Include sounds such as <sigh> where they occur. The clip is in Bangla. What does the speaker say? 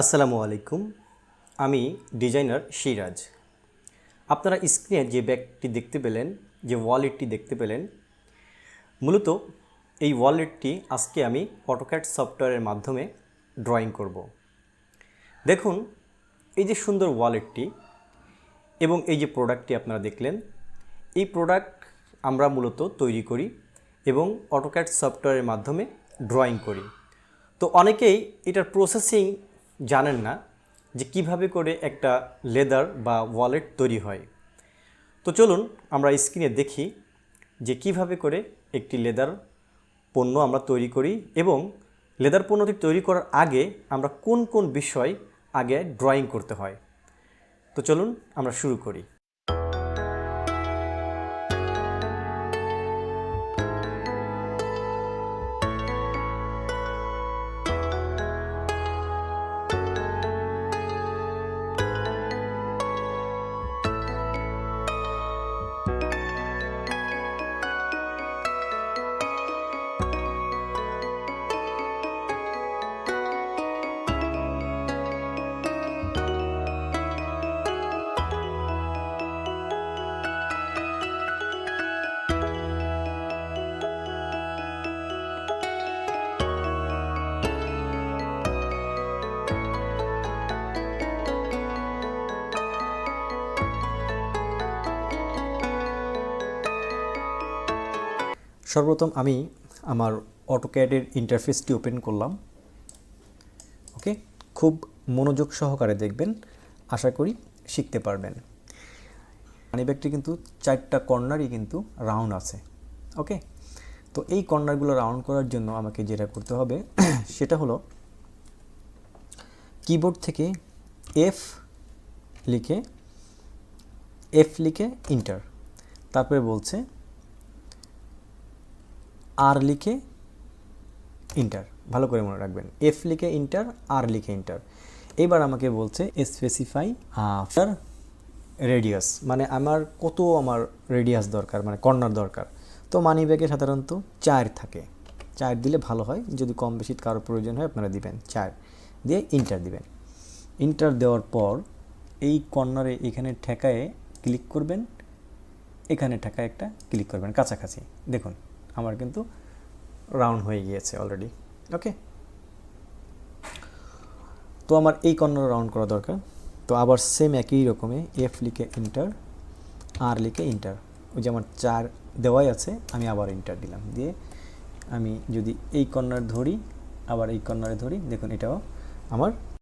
আসসালামু আলাইকুম। আমি ডিজাইনার সিরাজ। আপনারা স্ক্রিনে যে ব্যাগটি দেখতে পেলেন, যে ওয়ালেটটি দেখতে পেলেন, মূলত এই ওয়ালেটটি আজকে আমি অটোক্যাট সফটওয়্যারের মাধ্যমে ড্রয়িং করব। দেখুন, এই যে সুন্দর ওয়ালেটটি এবং এই যে প্রোডাক্টটি আপনারা দেখলেন, এই প্রোডাক্ট আমরা মূলত তৈরি করি এবং অটোক্যাট সফটওয়্যারের মাধ্যমে ড্রয়িং করি। তো অনেকেই এটার প্রসেসিং জানেন না যে কীভাবে করে একটা লেদার বা ওয়ালেট তৈরি হয়। তো চলুন আমরা স্ক্রিনে দেখি যে কীভাবে করে একটি লেদার পণ্য আমরা তৈরি করি এবং লেদার পণ্যটি তৈরি করার আগে আমরা কোন কোন বিষয় আগে ড্রয়িং করতে হয়। তো চলুন আমরা শুরু করি। সর্বপ্রথম আমি আমার অটোক্যাডের ইন্টারফেসটি ওপেন করলাম। ওকে খুব মনোযোগ সহকারে দেখবেন, আশা করি শিখতে পারবেন। মানিব্যাগটি কিন্তু চারটা কর্নারই কিন্তু রাউন্ড আছে। ওকে তো এই কর্নারগুলো রাউন্ড করার জন্য আমাকে যেটা করতে হবে, <clears throat> সেটা হলো কিবোর্ড থেকে এফ লিখে এফ লিখে ইন্টার তারপরে বলছে আর লিখে ইন্টার ভালো করে মনে রাখবেন। এফ লিখে ইন্টার আর লিখে ইন্টার এবার আমাকে বলছে স্পেসিফাই আফটার রেডিয়াস মানে আমার কত আমার রেডিয়াস দরকার মানে কর্নার দরকার। তো মানি ব্যাগে সাধারণত চার থাকে। চার দিলে ভালো হয়, যদি কম বেশি কারোর প্রয়োজন হয়, আপনারা দিবেন চার। দিয়ে ইন্টার দিবেন। ইন্টার দেওয়ার পর এই কর্নারে এখানে ঠেকায়ে ক্লিক করবেন। এখানে ঠেকায় একটা ক্লিক করবেন, কাছাকাছি। দেখুন আমার কিন্তু রাউন্ড হয়ে গিয়েছে অলরেডি ওকে তো আমার এই কর্নার রাউন্ড করা দরকার। তো আবার সেম একই রকমে এফ লিখে ইন্টার আর লিখে ইন্টার ওই যে আমার চার দেওয়াই আছে, আমি আবার ইন্টার দিলাম। দিয়ে আমি যদি এই কর্নার ধরি, আবার এই কর্নারে ধরি, দেখুন এটাও আমার